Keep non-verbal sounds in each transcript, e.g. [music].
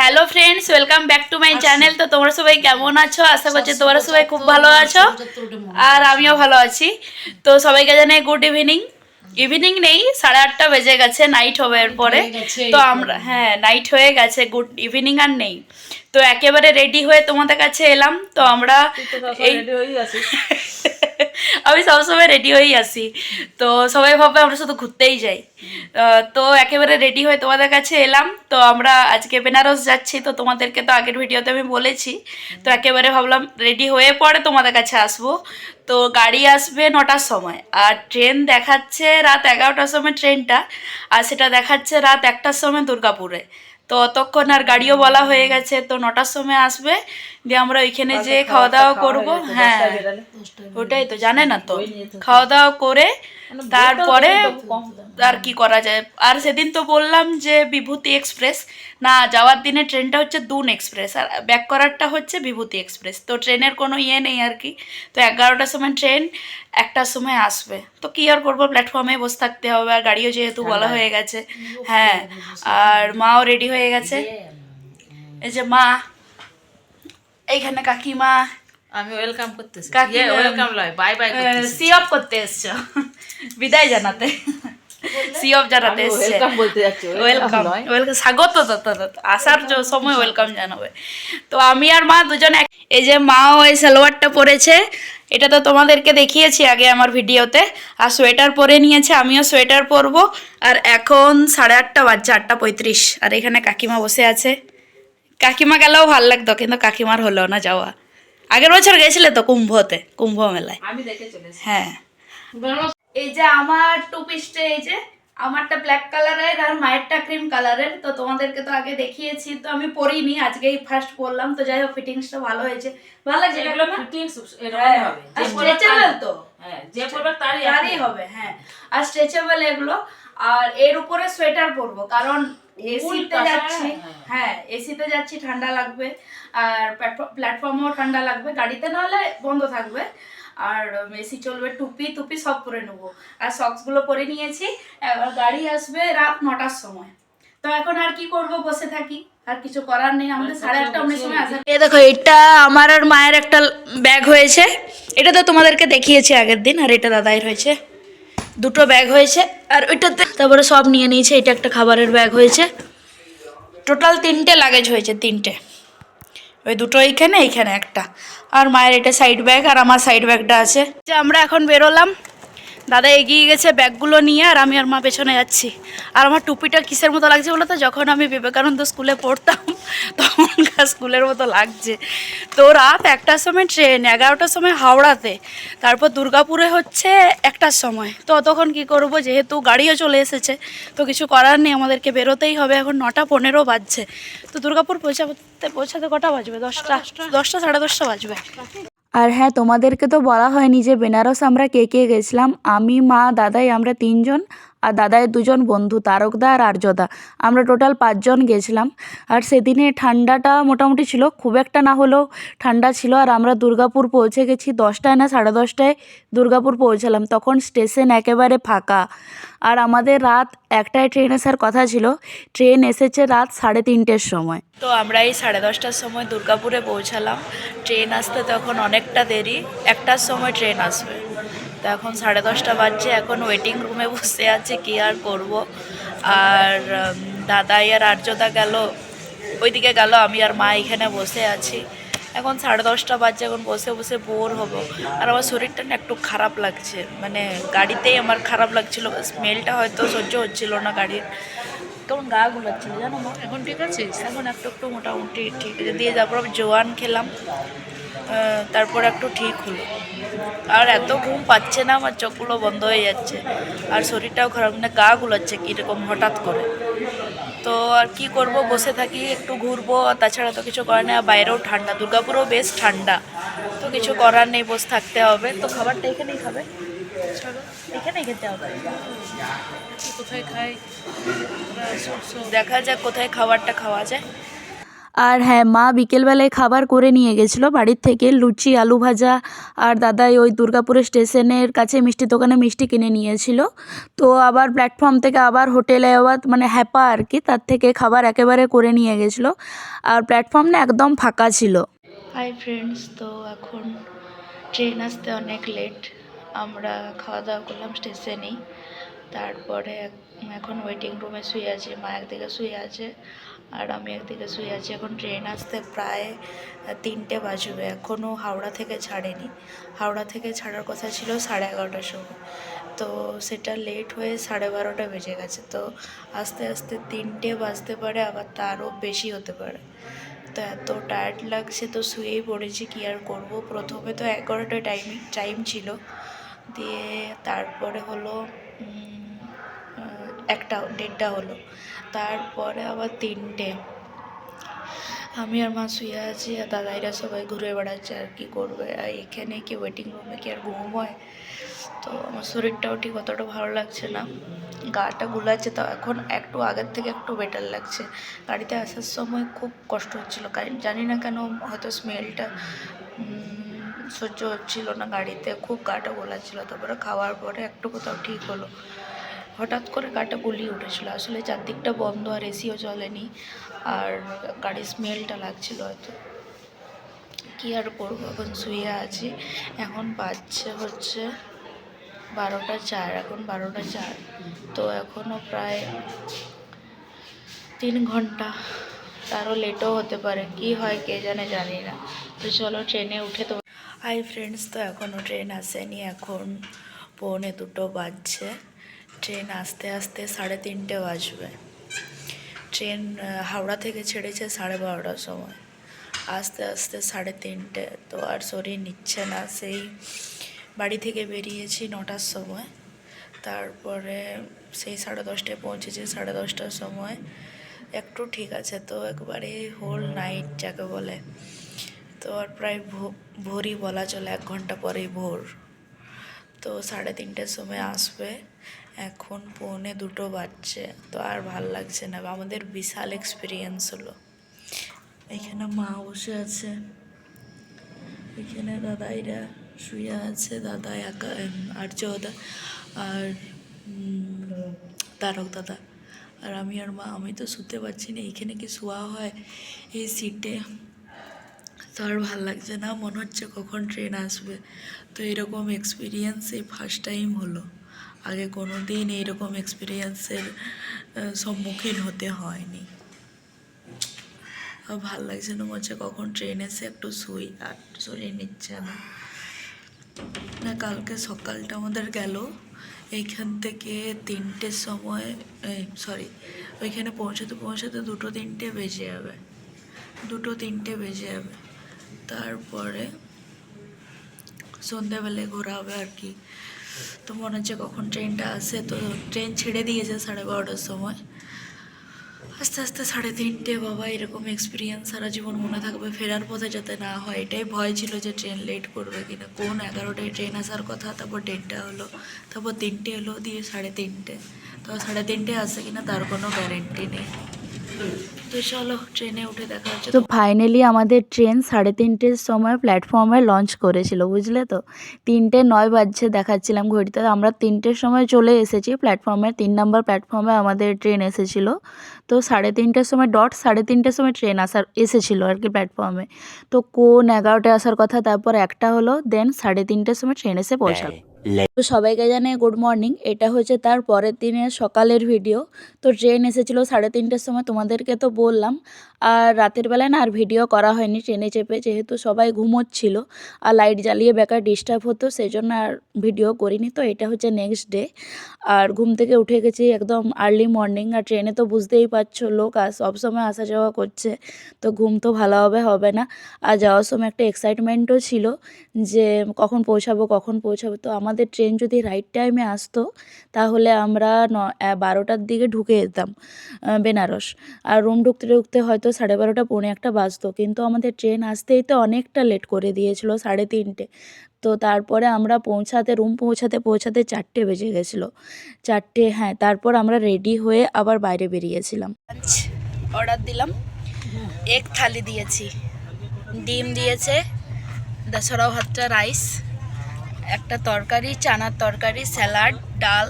Hello friends welcome back to my channel তো তোমরা সবাই কেমন আছো? আশা করছি তোমরা সবাই খুব ভালো আছো। আর আমিও ভালো আছি। তো সবাইকে জানাই গুড ইভিনিং ইভিনিং নেই সাড়ে আটটা বেজে গেছে নাইট হবে এরপরে। তো আমরা হ্যাঁ নাইট হয়ে গেছে গুড ইভিনিং আর নেই। তো একেবারে রেডি হয়ে তোমাদের কাছে এলাম। তো আমরা এই [laughs] আমি সবসময় রেডি হয়েই আসি তো সবাই ভাববে আমরা শুধু ঘুরতেই যাই। তো একেবারে রেডি হয়ে তোমাদের কাছে এলাম। তো আমরা আজকে বেনারস যাচ্ছি, তো তোমাদেরকে তো আগের ভিডিওতে আমি বলেছি। তো একেবারে ভাবলাম রেডি হয়ে পরে তোমাদের কাছে আসব। তো গাড়ি আসবে নটার সময়, আর ট্রেন দেখাচ্ছে রাত এগারোটার সময় ট্রেনটা আর সেটা দেখাচ্ছে রাত একটার সময় দুর্গাপুরে। তো অতক্ষণ আর গাড়িও বলা হয়ে গেছে, তো নটার সময় আসবে। দিয়ে আমরা ওইখানে যে খাওয়া দাওয়া করব হ্যাঁ। ওটাই তো জানে না তো। খাওয়া দাওয়া করে তারপরে আর কি করা যায়? আর সেদিন তো বললাম যে বিভূতি এক্সপ্রেস। না যাওয়ার দিনে ট্রেনটা হচ্ছে দুন এক্সপ্রেস। আর ব্যাক করারটা হচ্ছে বিভূতি এক্সপ্রেস। তো ট্রেনের কোনো ইয়ে নেই আর কি। তো এগারোটার সময় ট্রেন একটার সময় আসবে। তো কি আর করব? প্ল্যাটফর্মে বসে থাকতে হবে। আর গাড়িও যেহেতু বলা হয়ে গেছে। হ্যাঁ। আর মাও রেডি হয়ে গেছে। এই যে মা এইখানে কাকিমা। আমি ওয়েলকাম করতেছি। কাকি, ওয়েলকাম লয়। বাই বাই সি অফ করতে এসছো। বিদায় জানাতে। সি অফ জানাতে এসছে। ওয়েলকাম বলতে যাচ্ছি। ওয়েলকাম ওয়েলকাম স্বাগত তো তো, তো, তো, আসার সময় ওয়েলকাম জানাবে। তো আমি আর মা দুজন এই যে মাও এই সালোয়ারটা পরেছে এটা তো তোমাদেরকে দেখিয়েছি আগে আমার ভিডিওতে। আর সোয়েটার পরে নিয়েছে আমিও সোয়েটার পরবো। আর এখন সাড়ে আটটা বাজছে আটটা পঁয়ত্রিশ। আর এখানে কাকিমা বসে আছে। কাকিমা গেলেও ভালো লাগতো কিন্তু কাকিমার হলো না যাওয়া। আগের বছর গেছিলে তো কুম্ভতে কুম্ভ মেলায়। আমি দেখে চলেছি। হ্যাঁ। এই যে আমার টু পিসটা এই যে আমারটা ব্ল্যাক কালারের আর মায়েরটা ক্রিম কালারের তো তোমাদেরকে তো আগে দেখিয়েছি তো আমি পরিনি আজকেই ফার্স্ট পরলাম তো যাই হোক ফিটিংসটা ভালো হয়েছে। ভালো লাগছে এগুলো? ফিটিংস হ্যাঁ, এরকমই হবে। আর যে পরবে stretchable তার- তো। হ্যাঁ যে পরবে তারই তারই হবে হ্যাঁ। আর স্ট্রেচেবল এগুলো আর এর উপরে সোয়েটার পরবো কারণ এসিতে যাচ্ছি। হ্যাঁ। এসিতে যাচ্ছি ঠান্ডা লাগবে। আর প্ল্যাটফর্মেও ঠান্ডা লাগবে। গাড়িতে নাহলে বন্ধ থাকবে। আর এসি চলবে টুপি টুপি সব পরে নেব। আর সক্সগুলো পরে নিয়েছি। এবার গাড়ি আসবে রাত নটার সময়। তো এখন আর কি করব? বসে থাকি। আর কিছু করার নেই। আমাদের সাড়ে আটটা উনিশ সময় আসা। এ দেখো এটা আমার আর মায়ের একটা ব্যাগ হয়েছে। এটা তো তোমাদেরকে দেখিয়েছি আগের দিন। আর এটা দাদাইয়ের হয়েছে দুটো ব্যাগ হয়েছে আর ওইটাতে তারপরে সব নিয়ে নিয়েছে, এটা একটা খাবারের ব্যাগ হয়েছে। টোটাল তিনটে লাগেজ হয়েছে, তিনটে। ওই দুটো এইখানে এইখানে একটা। আর মায়ের এটা সাইড ব্যাগ আর আমার সাইড ব্যাগটা আছে। যে আমরা এখন বেরোলাম দাদা এগিয়ে গেছে ব্যাগগুলো নিয়ে আর আমি আর মা পেছনে যাচ্ছি। আর আমার টুপিটা কিসের মতো লাগছে বলো তো? যখন আমি বিবেকানন্দ স্কুলে পড়তাম, [laughs] তখনকার স্কুলের মতো লাগছে। তো রাত একটার সময় ট্রেন, এগারোটার সময় হাওড়াতে, তারপর দুর্গাপুরে হচ্ছে একটার সময়। তো তখন কি করব? যেহেতু গাড়িও চলে এসেছে, তো কিছু করার নেই, আমাদেরকে বেরোতেই হবে। এখন নটা পনেরো বাজছে। তো দুর্গাপুর পৌঁছাতে পৌঁছাতে কটা বাজবে? দশটা দশটা সাড়ে দশটা বাজবে। আর হ্যাঁ তোমাদেরকে তো বলা হয়নি যে বেনারস আমরা কে কে গেছিলাম? আমি, মা, দাদাই, আমরা তিনজন। আর দাদাইয়ের দুজন বন্ধু তারকদা আর আর্যদা। আমরা টোটাল পাঁচজন গেছিলাম। আর সেদিনে ঠান্ডাটা মোটামুটি ছিল, খুব একটা না হলেও ঠান্ডা ছিল। আর আমরা দুর্গাপুর পৌঁছে গেছি দশটায় না সাড়ে দশটায় দুর্গাপুর পৌঁছালাম। তখন স্টেশন একেবারে ফাঁকা। আর আমাদের রাত একটায় ট্রেন আসার কথা ছিল। ট্রেন এসেছে রাত সাড়ে তিনটের সময়। তো আমরা এই সাড়ে দশটার সময় দুর্গাপুরে পৌঁছালাম। ট্রেন আসতে তখন অনেকটা দেরি। একটার সময় ট্রেন আসবে। তো এখন সাড়ে দশটা বাজছে এখন ওয়েটিং রুমে বসে আছে কি আর করব? আর দাদাই আর আর্যদা গেল ওইদিকে গেল আমি আর মা এখানে বসে আছি। এখন সাড়ে দশটা বাজছে এখন বসে বসে বোর হব। আর আমার শরীরটা না একটু খারাপ লাগছে মানে গাড়িতেই আমার খারাপ লাগছিল স্মেলটা হয়তো সহ্য হচ্ছিল না গাড়ির। কেমন গা গুলাচ্ছিল জানো মা? এখন ঠিক আছে এখন একটু একটু মোটামুটি ঠিক আছে। দিয়ে তারপর জোয়ান খেলাম। তারপর একটু ঠিক হলো। আর এত ঘুম পাচ্ছে না আমার চোখগুলো বন্ধ হয়ে যাচ্ছে। আর শরীরটাও খারাপ মানে গা গুলাচ্ছে কীরকম হঠাৎ করে। তো আর কি করব বসে থাকি একটু ঘুরবো আর তাছাড়া তো কিছু করার নেই। আর বাইরেও ঠান্ডা দুর্গাপুরেও বেশ ঠান্ডা। তো কিছু করার নেই বসে থাকতে হবে। তো খাবারটা এখানেই খাবে। এখানেই খেতে হবে। কোথায় খাই? দেখা যাক কোথায় খাবারটা খাওয়া যায়। আর হ্যাঁ মা বিকেলবেলায় খাবার করে নিয়ে গেছিল বাড়ির থেকে, লুচি, আলু ভাজা। আর দাদাই ওই দুর্গাপুরের স্টেশনের কাছে মিষ্টির দোকানে মিষ্টি কিনে নিয়েছিল। তো আবার প্ল্যাটফর্ম থেকে আবার হোটেলে আবার মানে হ্যাপা আর কি, তার থেকে খাবার একেবারে করে নিয়ে গেছিল। আর প্ল্যাটফর্ম না একদম ফাঁকা ছিল। হাই ফ্রেন্ডস তো এখন ট্রেন আসতে অনেক লেট আমরা খাওয়া দাওয়া করলাম স্টেশনেই তারপরে এখন ওয়েটিং রুমে শুয়ে আছি, মা একদিকে শুয়ে আছে। আর আমি একদিকে শুয়ে আছি। এখন ট্রেন আসতে প্রায় তিনটে বাজবে। এখনও হাওড়া থেকে ছাড়েনি। হাওড়া থেকে ছাড়ার কথা ছিল সাড়ে এগারোটার সময়। তো সেটা লেট হয়ে সাড়ে বারোটা বেজে গেছে। তো আস্তে আস্তে তিনটে বাজতে পারে, আবার তারও বেশি হতে পারে। তো এত টায়ার্ড লাগছে, তো শুয়েই পড়েছি। কী আর করব? প্রথমে তো এগারোটা টাইম টাইম ছিল। দিয়ে তারপরে হলো একটা, দেড়টা হলো। তারপরে আবার তিনটে। আমি আর মা শুয়ে আছি আর দাদাইরা সবাই ঘুরে বেড়াচ্ছে আর কি করবে। আর এখানে কি ওয়েটিং রুমে কি আর ঘুম হয়? তো আমার শরীরটাও ঠিক অতটা ভালো লাগছে না। গাটা গুলাচ্ছে, তো এখন একটু আগের থেকে একটু বেটার লাগছে। গাড়িতে আসার সময় খুব কষ্ট হচ্ছিল। কারণ জানি না কেন হয়তো স্মেলটা সহ্য হচ্ছিল না গাড়িতে। খুব গাটা গোলাচ্ছিল। তারপরে খাওয়ার পরে একটু কোথাও ঠিক হলো। হঠাৎ করে গাটা গুলিয়ে উঠেছিল। আসলে চারদিকটা বন্ধ আর এসিও চলেনি আর গাড়ির স্মেলটা লাগছিল হয়তো। কী আর করব? এখন শুয়ে আছি। এখন বাজছে হচ্ছে বারোটা চার, এখন বারোটা চার। তো এখনও প্রায় তিন ঘণ্টা। তারও লেটও হতে পারে। কি হয় কে জানে, জানি না। তো চলো ট্রেনে উঠে তো হাই ফ্রেন্ডস তো এখনও ট্রেন আসেনি। এখন পৌনে দুটো বাজছে। ট্রেন আসতে আসতে সাড়ে তিনটে বাজবে। ট্রেন হাওড়া থেকে ছেড়েছে সাড়ে বারোটার সময়। আস্তে আস্তে সাড়ে তিনটে। তো আর শরীর নিচ্ছে না। সেই বাড়ি থেকে বেরিয়েছি নটার সময়। তারপরে সেই সাড়ে দশটায় পৌঁছেছি সাড়ে দশটার সময়। একটু ঠিক আছে তো, একবারে হোল নাইট যাকে বলে। তো আর প্রায় ভোরই বলা চলে, এক ঘণ্টা পরেই ভোর। তো সাড়ে তিনটের সময় আসবে। এখন পৌনে দুটো বাজছে, তো আর ভালো লাগছে না। আমাদের বিশাল এক্সপিরিয়েন্স হলো। এখানে মা বসে আছে। এখানে দাদাইরা শুয়ে আছে। দাদা একা আর্যদা আর তারক দাদা। আর আমি আর মা, আমি তো শুতে পারছি না। এখানে কি শোয়া হয় এই সিটে তো আর ভালো লাগছে না। মনে হচ্ছে কখন ট্রেন আসবে। তো এরকম এক্সপিরিয়েন্স এই ফার্স্ট টাইম হলো। আগে কোনো দিন এইরকম এক্সপিরিয়েন্সের সম্মুখীন হতে হয়নি। আর ভালো লাগছে না হচ্ছে কখন ট্রেন এসে একটু শুই, আর শরীর নিচ্ছে না। না, কালকে সকালটা আমাদের গেল। এইখান থেকে তিনটের সময় সরি ওইখানে পৌঁছাতে পৌঁছাতে দুটো তিনটে বেজে যাবে। দুটো তিনটে বেজে যাবে। তারপরে সন্ধ্যাবেলায় ঘোরা হবে আর কি। তো মনে হচ্ছে কখন ট্রেনটা আসে। তো ট্রেন ছেড়ে দিয়েছে সাড়ে বারোটার সময়। আস্তে আস্তে সাড়ে তিনটে, বাবা, এরকম এক্সপিরিয়েন্স সারা জীবন মনে থাকবে। ফেরার পথে যাতে না হয়, এটাই ভয় ছিল যে ট্রেন লেট করবে কিনা। কোন এগারোটায় ট্রেন আসার কথা, তারপর দেড়টা হলো, তারপর তিনটে হলো, দিয়ে সাড়ে তিনটে। তো সাড়ে তিনটে আসে কিনা, তার কোনো গ্যারেন্টি নেই। তো চলো ট্রেনে উঠে দেখা হচ্ছে তো ফাইনালি আমাদের ট্রেন সাড়ে তিনটের সময় প্ল্যাটফর্মে লঞ্চ করেছিল বুঝলে তো? তিনটে নয় বাজছে দেখাচ্ছিলাম ঘড়িতে আমরা তিনটের সময় চলে এসেছি প্ল্যাটফর্মে তিন নম্বর প্ল্যাটফর্মে আমাদের ট্রেন এসেছিল। তো সাড়ে তিনটের সময় ডট সাড়ে তিনটের সময় ট্রেন আসার এসেছিল আর কি প্ল্যাটফর্মে তো কোন এগারোটায় আসার কথা তারপর একটা হলো দেন সাড়ে তিনটের সময় ট্রেন এসে পৌঁছালো। তো সবাইকে জানাই গুড মর্নিং এটা হচ্ছে তার পরের দিনের সকালের ভিডিও তো ট্রেন এসেছিল সাড়ে তিনটের সময়, তোমাদেরকে তো বললাম। আর রাতের বেলায় না আর ভিডিও করা হয়নি ট্রেনে চেপে যেহেতু সবাই ঘুমোচ্ছিল, আর লাইট জ্বালিয়ে বেকার ডিস্টার্ব হতো সেই জন্য আর ভিডিও করিনি। তো এটা হচ্ছে নেক্সট ডে আর ঘুম থেকে উঠে গেছি একদম আর্লি মর্নিং আর ট্রেনে তো বুঝতেই পারছ লোক আস সবসময় আসা যাওয়া করছে। তো ঘুম তো ভালোভাবে হবে না। আর যাওয়ার সময় একটা এক্সাইটমেন্টও ছিল যে কখন পৌঁছাবো কখন পৌঁছাবো। তো আমাদের ট্রেন যদি রাইট টাইমে আসতো, তাহলে আমরা ন বারোটার দিকে ঢুকে যেতাম বেনারস। আর রুম ঢুকতে ঢুকতে হয়তো সাড়ে বারোটা, পৌনে একটা বাজতো। কিন্তু আমাদের ট্রেন আসতেই তো অনেকটা লেট করে দিয়েছিল, সাড়ে তিনটে। তো তারপরে আমরা পৌঁছাতে রুম পৌঁছাতে পৌঁছাতে চারটে বেজে গেছিল। চারটে হ্যাঁ তারপর আমরা রেডি হয়ে আবার বাইরে বেরিয়েছিলাম। অর্ডার দিলাম। এক থালি দিয়েছি। ডিম দিয়েছে দশরা ভাতটা রাইস একটা তরকারি চানার তরকারি স্যালাড ডাল।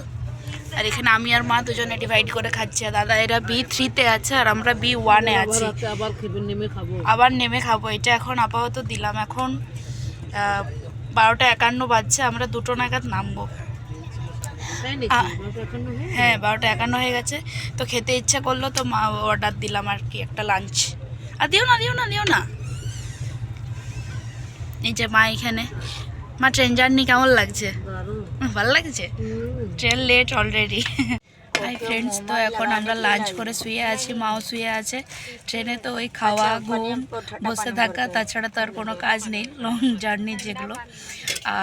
আর এখানে আমি আর মা দুজনে ডিভাইড করে খাচ্ছি। আর দাদা এরা বি থ্রিতে আছে আর আমরা বি ওয়ানে আছি। আবার নেমে খাব। আবার নেমে খাব। এটা এখন আপাতত দিলাম। এখন বারোটা একান্ন বাজছে। আমরা দুটো নাগাদ নামবো। হ্যাঁ বারোটা একান্ন হয়ে গেছে। তো খেতে ইচ্ছা করল তো মা অর্ডার দিলাম আর কি একটা লাঞ্চ আর দিও না দিও না দিও না। এই যে মা এখানে। মা ট্রেন জার্নি কেমন লাগছে? ভালো লাগছে? Train late already hi friends তো এখন আমরা লাঞ্চ করে শুয়ে আছি মাও শুয়ে আছে। ট্রেনে তো ওই খাওয়া ঘুম বসে থাকা তাছাড়া তো আর কোনো কাজ নেই লং জার্নি যেগুলো।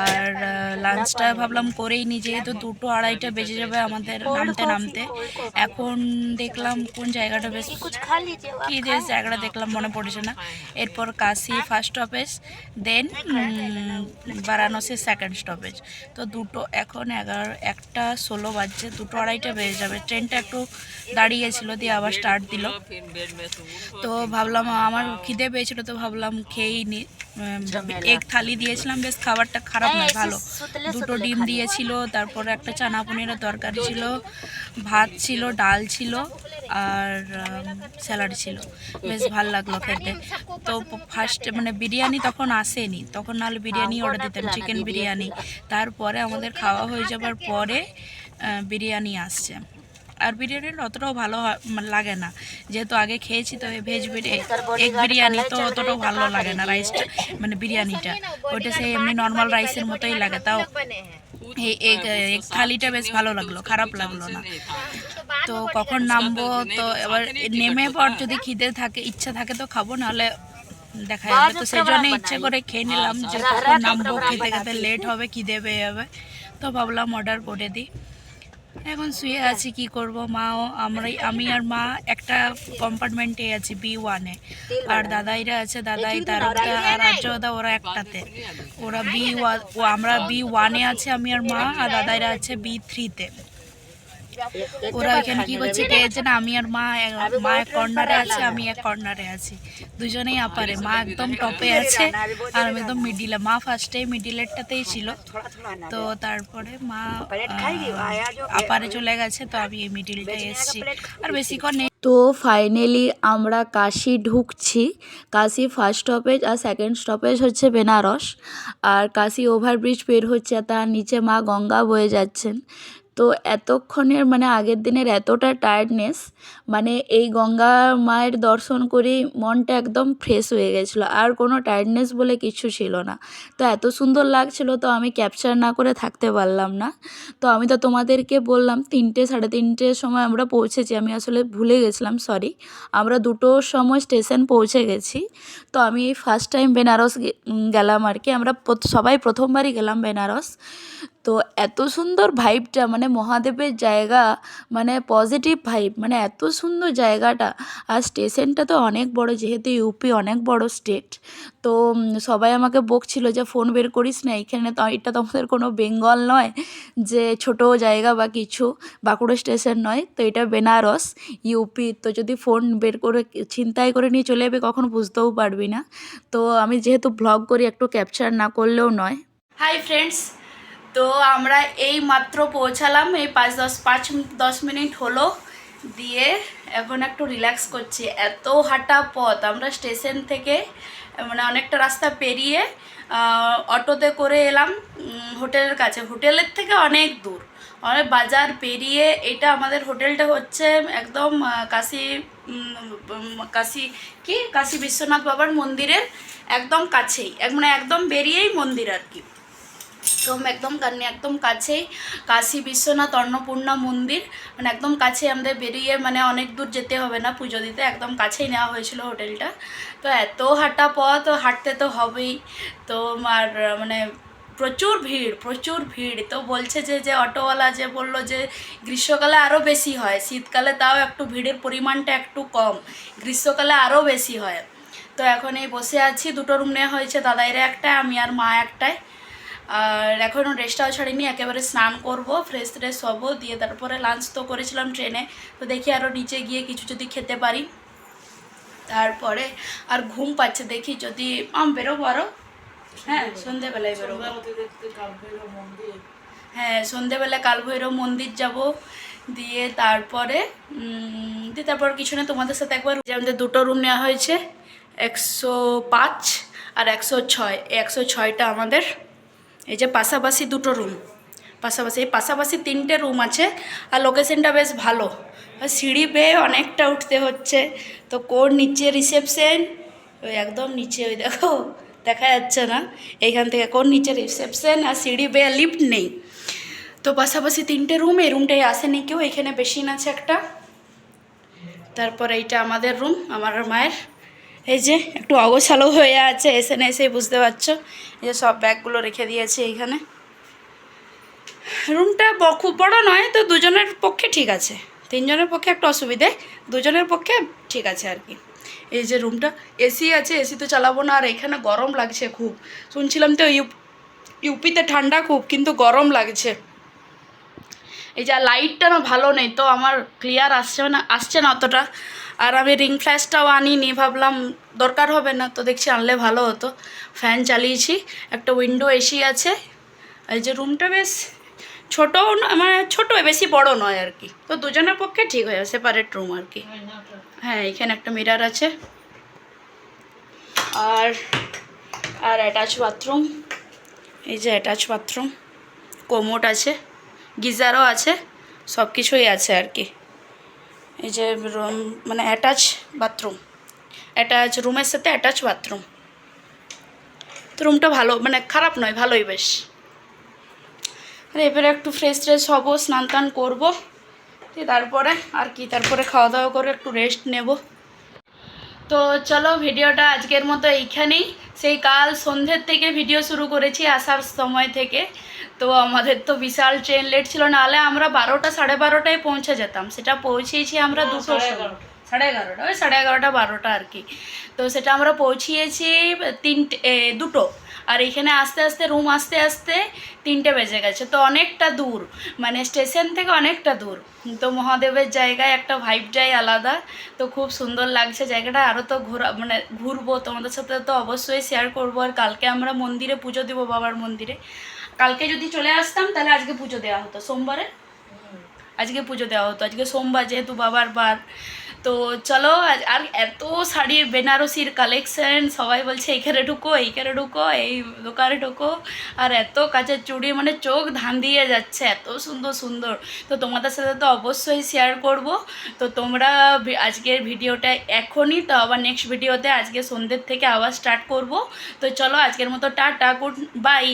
আর লাঞ্চটা ভাবলাম করেই নি যেহেতু দুটো আড়াইটা বেজে যাবে আমাদের নামতে নামতে। এখন দেখলাম কোন জায়গাটা বেশ কি যে জায়গাটা দেখলাম মনে পড়ছে না। এরপর Kashi first stoppage then Varanasi second stoppage তো দুটো এখন এগারো একটা ষোলো বাজছে দুটো আড়াইটা বেজে যাবে। ট্রেনটা একটু দাঁড়িয়েছিল দিয়ে আবার স্টার্ট দিল। তো ভাবলাম আমার খিদে পেয়েছিল তো ভাবলাম খেয়েই নি। এক থালি দিয়েছিলাম বেশ খাবারটা খারাপ নয় ভালো। দুটো ডিম দিয়েছিল তারপরে একটা চানা পনিরের তরকারি ছিল ভাত ছিল ডাল ছিল আর স্যালাড ছিল। বেশ ভালো লাগল খেতে। তো ফার্স্ট মানে বিরিয়ানি তখন আসেনি। তখন নাহলে বিরিয়ানি অর্ডার দিতাম চিকেন বিরিয়ানি। তারপরে আমাদের খাওয়া হয়ে যাবার পরে বিরিয়ানি আসছে। আর বিরিয়ানিটা অতটাও ভালো মানে লাগে না। যেহেতু আগে খেয়েছি তো ভেজ বিরিয়ানি এগ বিরিয়ানি তো অতটাও ভালো লাগে না রাইসটা মানে বিরিয়ানিটা। ওইটা সেই এমনি নর্মাল রাইসের মতোই লাগে তাও এই এগ এগ থালিটা বেশ ভালো লাগল খারাপ লাগল না। তো কখন নামবো তো এবার নেমে পর যদি খিদে থাকে ইচ্ছা থাকে তো খাব নাহলে দেখা যাবে। তো সেই জন্য ইচ্ছে করে খেয়ে নিলাম যে কখন নামবো খেতে খেতে লেট হবে খিদে পেয়ে যাবে। তো ভাবলাম অর্ডার করে দিই। এখন শুয়ে আছি কি করব? মাও আমরাই আমি আর মা একটা কম্পার্টমেন্টে আছি বি ওয়ানে আর দাদাইরা আছে দাদাই তার আর আর্যদা ওরা একটাতে। ওরা বি ওয়া আমরা বি ওয়ানে আছে আমি আর মা আর দাদাইরা আছে বি থ্রিতে ওরা এখানে কি করছে কে জানে? আমি আর মা মা এক কর্নারে আছে, আমি এক কর্নারে আছি। দুজনেই আপারে। মা একদম টপে আছে, আর আমি একদম মিডিলে মা ফার্স্টে মিডিলেরটাতেই ছিল। তো তারপরে মা আপারে চলে গেছে, তো আমি এই মিডিলটায় এসেছি। আর বেশিক্ষণ নেই। তো ফাইনালি আমরা কাশি ঢুকছি। কাশি ফার্স্ট স্টপেজ আর সেকেন্ড স্টপেজ হচ্ছে বেনারস। আর কাশি ওভারব্রিজ বের হচ্ছে, তার নিচে মা গঙ্গা বয়ে যাচ্ছেন। তো এতক্ষণের মানে আগের দিনের এতটা টায়ার্ডনেস মানে এই গঙ্গা মায়ের দর্শন করেই মনটা একদম ফ্রেশ হয়ে গেছিল। আর কোনো টায়ার্ডনেস বলে কিছু ছিল না। তো এত সুন্দর লাগছিল তো আমি ক্যাপচার না করে থাকতে পারলাম না। তো আমি তো তোমাদেরকে বললাম, তিনটে, সাড়ে তিনটের সময় আমরা পৌঁছেছি। আমি আসলে ভুলে গেছিলাম সরি আমরা দুটোর সময় স্টেশন পৌঁছে গেছি। তো আমি ফার্স্ট টাইম বেনারস গেলাম আর কি। আমরা সবাই প্রথমবারই গেলাম বেনারস। তো এত সুন্দর ভাইবটা মানে মহাদেবের জায়গা মানে পজিটিভ ভাইব মানে এত সুন্দর জায়গাটা। আর স্টেশনটা তো অনেক বড়, যেহেতু ইউপি অনেক বড় স্টেট তো সবাই আমাকে বকছিল যে, ফোন বের করিস না, এখানে তো, এটা তো আমাদের কোনো বেঙ্গল নয়, যে ছোট জায়গা বা কিছু, বাঁকুড়া স্টেশন নয়, তো এটা বেনারস ইউপি তো যদি ফোন বের করে, ছিনতাই করে নিয়ে চলে যাবে, কখনো বুঝতেও পারবি না। তো, আমি যেহেতু ব্লগ করি, একটু ক্যাপচার না করলেও নয়। হাই ফ্রেন্ডস তো আমরা এই মাত্র পৌঁছালাম, এই পাঁচ দশ পাঁচ দশ মিনিট হলো। দিয়ে এখন একটু রিল্যাক্স করছি। এত হাঁটা পথ, আমরা স্টেশন থেকে মানে অনেকটা রাস্তা পেরিয়ে অটোতে করে এলাম হোটেলের কাছে। হোটেলের থেকে অনেক দূর। অনেক বাজার পেরিয়ে এটা আমাদের হোটেলটা হচ্ছে একদম কাশী কাশী, কি? কাশী বিশ্বনাথ বাবার মন্দিরের একদম কাছেই। মানে একদম বেরিয়েই মন্দির আর কি। একদম একদম একদম কাছেই, কাশী বিশ্বনাথ অন্নপূর্ণা মন্দির। মানে একদম কাছে আমাদের বেরিয়ে মানে অনেক দূর যেতে হবে না পুজো দিতে, একদম কাছেই নেওয়া হয়েছিল হোটেলটা। তো এত হাঁটা পথ, হাঁটতে তো হবেই। তো আর মানে প্রচুর ভিড় প্রচুর ভিড়। তো বলছে যে যে অটোওয়ালা যে বলল যে, গ্রীষ্মকালে আরও বেশি হয়, শীতকালে তাও একটু ভিড়ের পরিমাণটা একটু কম, গ্রীষ্মকালে আরও বেশি হয়। তো এখন এই বসে আছি, দুটো রুম নেওয়া হয়েছে, দাদাইরা একটা আমি আর মা একটাই আর এখনও ড্রেসটাও ছাড়িনি, একেবারে স্নান করব ফ্রেশ ট্রেশ হব, দিয়ে তারপরে লাঞ্চ তো করেছিলাম ট্রেনে। তো দেখি আরও নিচে গিয়ে কিছু যদি খেতে পারি। তারপরে আর ঘুম পাচ্ছে, দেখি যদি আম বেরোবো আরও। হ্যাঁ সন্ধেবেলায় বেরোবো। হ্যাঁ সন্ধেবেলা কালভৈরব মন্দির যাব। দিয়ে তারপরে দিয়ে তারপর কিছু না, তোমাদের সাথে একবার আমাদের দুটো রুম নেওয়া হয়েছে, একশো পাঁচ আর একশো ছয়। একশো ছয়টা আমাদের এই যে পাশাপাশি দুটো রুম পাশাপাশি, এই পাশাপাশি তিনটে রুম আছে। আর লোকেশনটা বেশ ভালো। আর সিঁড়ি বেয়ে অনেকটা উঠতে হচ্ছে। তো কোর নিচে রিসেপশন ওই একদম নিচে, ওই দেখো, দেখা যাচ্ছে না। এইখান থেকে কোর নিচে রিসেপশন আর সিঁড়ি বেয়ে লিফট নেই। তো পাশাপাশি তিনটে রুম এই রুমটাই আসেনি কেউ। এখানে বেশি আছে একটা। তারপর এইটা আমাদের রুম আমার মায়ের। এই যে একটু অগোছালো হয়ে আছে, এসে না এসেই বুঝতে পারছ। এই যে সব ব্যাগগুলো রেখে দিয়েছে এইখানে। রুমটা খুব বড় নয়, তো দুজনের পক্ষে ঠিক আছে। তিনজনের পক্ষে একটা অসুবিধে, দুজনের পক্ষে ঠিক আছে আর কি। এই যে রুমটা, এসি আছে, এসি তো চালাবো না, আর এখানে গরম লাগছে খুব। শুনছিলাম তো ইউ, ইউপিতে ঠান্ডা খুব, কিন্তু গরম লাগছে। এই যে লাইটটা না ভালো নেই, তো আমার ক্লিয়ার আসছে না আসছে না অতটা। আর আমি রিং ফ্ল্যাশটাও আনিনি, ভাবলাম দরকার হবে না, তো দেখছি আনলে ভালো হতো। ফ্যান চালিয়েছি, একটা উইন্ডো এসি আছে, এই যে রুমটা বেশ ছোটও না মানে ছোটো, বেশি বড় নয় আর কি। তো দুজনের পক্ষে ঠিক হয়ে সেপারেট রুম আর কি। হ্যাঁ এখানে একটা মিরার আছে। আর আর অ্যাটাচ বাথরুম এই যে অ্যাটাচ বাথরুম কোমোট আছে গিজারও আছে সব কিছুই আছে আর কি। এই যে রুম মানে অ্যাটাচ বাথরুম অ্যাটাচ রুমের সাথে অ্যাটাচ বাথরুম তো রুমটা ভালো মানে খারাপ নয়, ভালোই বেশ। আর এবারে একটু ফ্রেশ ট্রেশ হব, স্নান টান করব তারপরে আর কি, তারপরে খাওয়া দাওয়া করে একটু রেস্ট নেব। তো চলো ভিডিওটা আজকের মতো এইখানেই। সেই কাল সন্ধ্যের থেকে ভিডিও শুরু করেছি আসার সময় থেকে। তো আমাদের তো বিশাল ট্রেন লেট ছিল নাহলে আমরা বারোটা সাড়ে বারোটায় পৌঁছে যেতাম। সেটা পৌঁছেছি আমরা দুটো সাড়ে এগারোটা। ওই সাড়ে এগারোটা বারোটা আর কি। তো সেটা আমরা পৌঁছিয়েছি তিনটে দুটো। আর এখানে আস্তে আস্তে রুম আস্তে আস্তে তিনটে বেজে গেছে। তো অনেকটা দূর মানে স্টেশন থেকে অনেকটা দূর। তো মহাদেবের জায়গায় একটা ভাইবটাই আলাদা। তো খুব সুন্দর লাগছে জায়গাটা। আরও তো ঘোরা মানে ঘুরবো। তোমাদের সাথে তো অবশ্যই শেয়ার করব। আর কালকে আমরা মন্দিরে পুজো দেবো বাবার মন্দিরে। কালকে যদি চলে আসতাম, তাহলে আজকে পুজো দেওয়া হতো, সোমবারে। আজকে পুজো দেওয়া হতো, আজকে সোমবার যেহেতু বাবার বার। তো চলো আর এত শাড়ির বেনারসির কালেকশন সবাই বলছে এইখানে ঢুকো এইখানে ঢুকো, এই দোকানে ঢুকো। আর এত কাচের চুড়ি মানে চোখ ধান দিয়ে যাচ্ছে, এত সুন্দর সুন্দর। তো তোমাদের সাথে তো অবশ্যই শেয়ার করব। তো তোমরা আজকের ভিডিওটা এখনই, তো আবার নেক্সট ভিডিওতে আজকে সন্ধ্যের থেকে আবার স্টার্ট করব। তো চলো, আজকের মতো টাটা গুড বাই